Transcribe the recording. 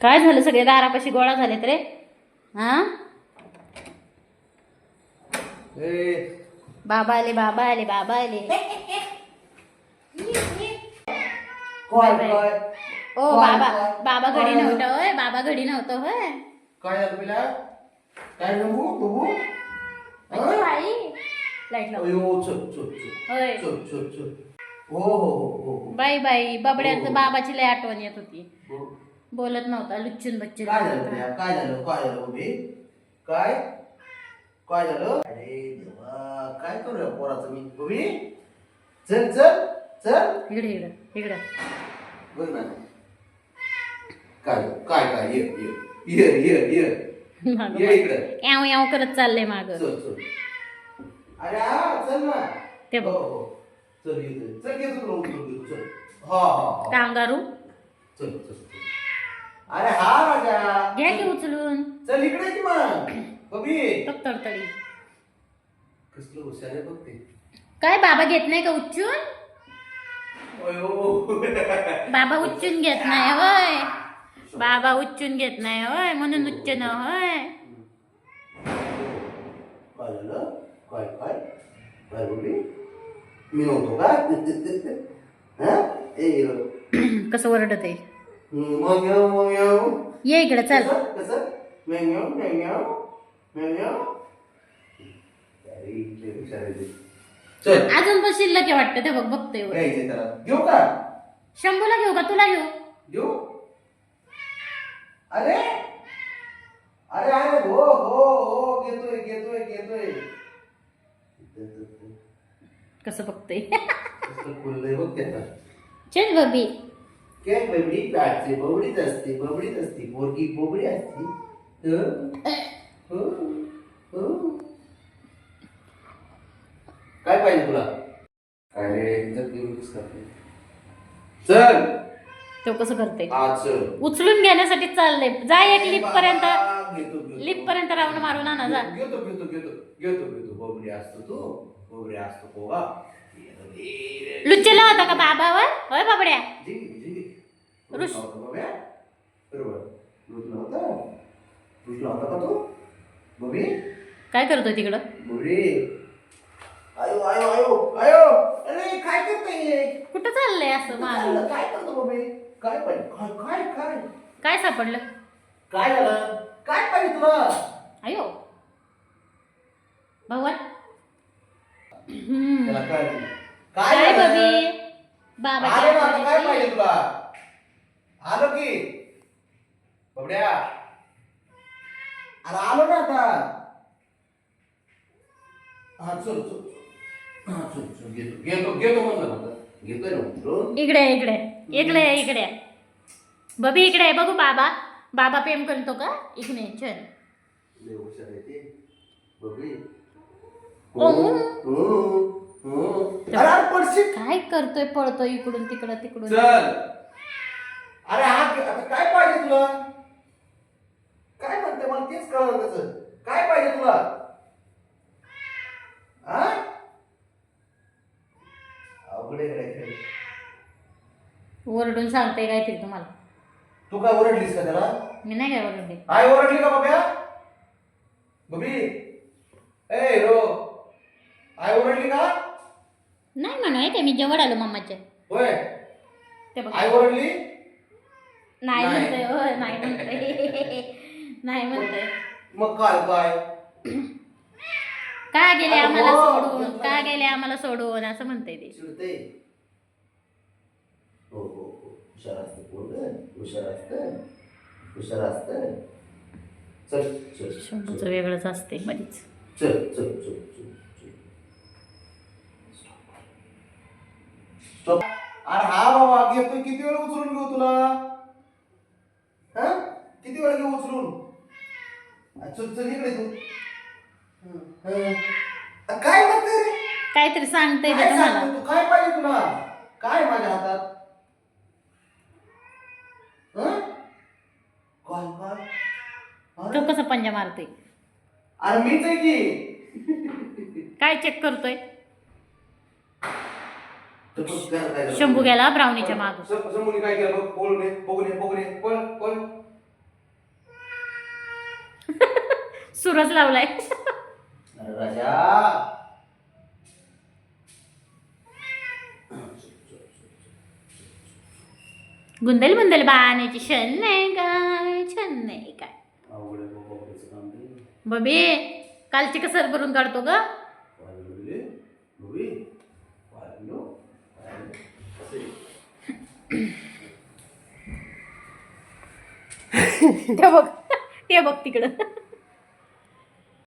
काय झालं? सगळे दारापाशी गोळा झालेत रे. हा? बाबा आले बाबा आले बाबा आले. ओ बाबा? बाबा घडी नव्हतं होय. बाबा घडी नव्हतं होय. काय झालं तुला? काय बघू बघू. अय्यो, आई लाइट लाव. होय. हो हो हो हो बाई बाई बबड्याचं हो. बाबाची लय आठवण येत होती. हो. बोलत नव्हता लुच्चून बच्चून काय झालं तुला काय झालं? काय झालं उभी? काय? काय झालं? अरे देवा काय करूया पोराचं मी? उभी? चल चल चल. इकडे इकडे इकडे बघ ना. काय काय काय? ये ये ये ये ये. मागं ये इकडं. याव याव करत चाललंय माग. चल चल. अरे हा चल ना. ते हो बघ. हो चल ये चल. चल ये चल हा हा हा. कांगारू चल चल. अरे हा राजा. घ्या की उचलून. चल इकडे की मग. बबी. टक तडतडी. कसलं हुशार आहे बघ ते. काय बाबा घेत नाही का उच्चून अयो. बाबा उच्चून घेत नाही होय. बाबा उच्चून घेत नाही होय म्हणून उच्च न होय. काय झालं काय काय काय बोलली मी नव्हतो का? हा? ए कसं ओरडत आहे मग येऊ मग येऊ ये इकडे चल. कसं? कसं? मेंग्याव मेंग्याव मेंग्याव अरे इथले हुशार आहे ते. चल. अजून पण शिल्लक आहे वाटतं ते बघ बघतोय वर. घ्यायचे त्याला. घेऊ का? शंभूला घेऊ का? तुला घेऊ? घेऊ? अरे? अरे अरे हो हो हो घेतोय घेतोय घेतोय. कसं बघतोय? खुललंय बघ त्याला चल बबी. काय बबडी? काढते बबडीच असते बबडीच असते. पोरगी बोबडी असते. हं? हो, हो. काय पाहिजे तुला? चल. तो कसं करते हा चल. उचलून घेण्यासाठी चाललंय. जा एक लिप पर्यंत. घेतो, घेतो. लिप पर्यंत राऊंड मारून आणा जा. घेतो घेतो घेतो घेतो घेतो. बोबडी असतो तू. बोबडी असतो पोगा लुच्चला होता का बाबावर? होय बाबड्या? जिंगी ऋष. काय करतोय तिकडं? आयो आयो आयो आयो. कुठं चाललंय असं माग काय करतो बबी? काय पाहिजे काय काय काय? काय सापडलं? काय झालं? काय पाहिजे तुला? अयो भगवान. हम्म. त्याला काय. काय? बबी? काय पाहिजे तुला? आलो की. बबड्या. अरे आलो ना आता. हा चल चल चल. हा चल चल घेतो घेतो घेतो म्हणलं घेतोय ना उतरून. इकडे इकडे. इकडे इकडे. बबी इकडे आहे बघू बाबा. बाबा प्रेम करतो का? इकडे चल. लय हुशार आहे ते. बबडी ओ. हो, हो. अरे अरे पडशील काय करतोय पळतोय इकडून तिकडं तिकडून? चल. अरे हा आता काय पाहिजे तुला? काय म्हणते? मला तेच कळलं त्याचं. काय पाहिजे तुला? हा अवघड आहे. ओरडून सांगते काहीतरी तुम्हाला. तू काय ओरडलीस का त्याला? मी नाही काय ओरडले. आय ओरडली का बाब्या? बबी ए रो. आय ओरडली का? नाही म्हणा ते मी जवळ आलो मम्माच्या. होय. ते बघ. आय ओरडली? नाही नाही. म्हणतोय होय नाही म्हणतोय. नाही म्हणतोय. मग काय? काय का गेले अरे आम्हाला हो. सोडून? का गेले आम्हाला सोडून? असं म्हणते ते. चिडते हो हो हो. हुशार असते पोरग. हुशार असतं. हुशार असतं. चल चल शंभूचं चल वेगळंच असते मधीच. चल चल चल चल चल. स्टॉप अरे हा बाबा घेतो किती वेळ उचलून घेऊ तुला हा किती वेळ घेऊ उचलून आ, चल चल इकडे तू. हं. आ, काय म्हणते रे? काहीतरी सांगते ते काय तुम्हाला. सांगतो तू? काय पाहिजे तुला? काय माझ्या हातात? हं? तो कसा पंजा मारतोय? अरे मीच आहे की. काय चेक करतोय? बघ काय. शंभू गेला ब्राउनीच्या माग. शंभूने काय केलं? बघ पळून ये बघून ये बघून ये. पळ पळ. सुरच लावलाय. गुंदल मुंदल बाण्याची शन नाही काय छन नाही. काय बाबा कालची कसर भरून काढतो ग. ते बघ ते बघ तिकडं.